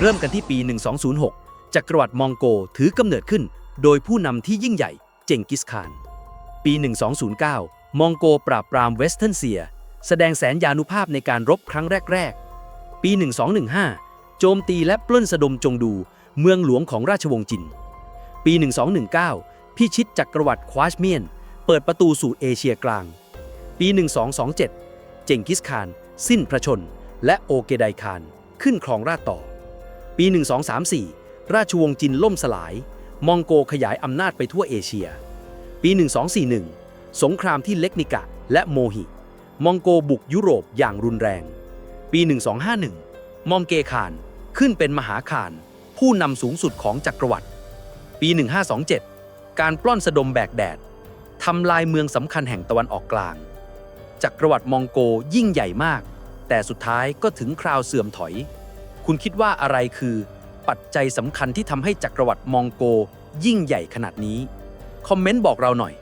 เริ่มกันที่ปี 1206 จักรวรรดิมองโกถือกำเนิดขึ้น โดยผู้นำที่ยิ่งใหญ่เจงกิสข่าน ปี 1209 มองโกปราบปรามเวสเทิร์นเซีย แสดงแสนยานุภาพในการรบครั้งแรก ๆ ปี 1215 โจมตีและปล้นสะดมจงดูเมืองหลวงของราชวงศ์จิน ปี 1219 พิชิตจักรวรรดิควาชเมียน เปิดประตูสู่เอเชียกลาง ปี 1227 เจงกิสข่าน สิ้นพระชน และโอเกไดคาน ขึ้นครองราชต่อ ปี 1234 ราชวงศ์จินล่มสลาย มองโกขยายอำนาจไปทั่วเอเชีย ปี 1241 สงครามที่เล็กนิกะและโมหิ มองโกบุกยุโรปอย่างรุนแรง ปี 1251 มองเกคานขึ้นเป็นมหาคาน ผู้นำสูงสุดของจักรวรรดิปี 1527 การปล้อนสะดมแบกแดดทำลายเมืองสำคัญแห่งตะวันออกกลาง จักรวรรดิมองโกยิ่งใหญ่มาก แต่สุดท้ายก็ถึงคราวเสื่อมถอย คุณคิดว่าอะไรคือปัจจัยสำคัญที่ทำให้จักรวรรดิมองโกยิ่งใหญ่ขนาดนี้ คอมเมนต์บอกเราหน่อย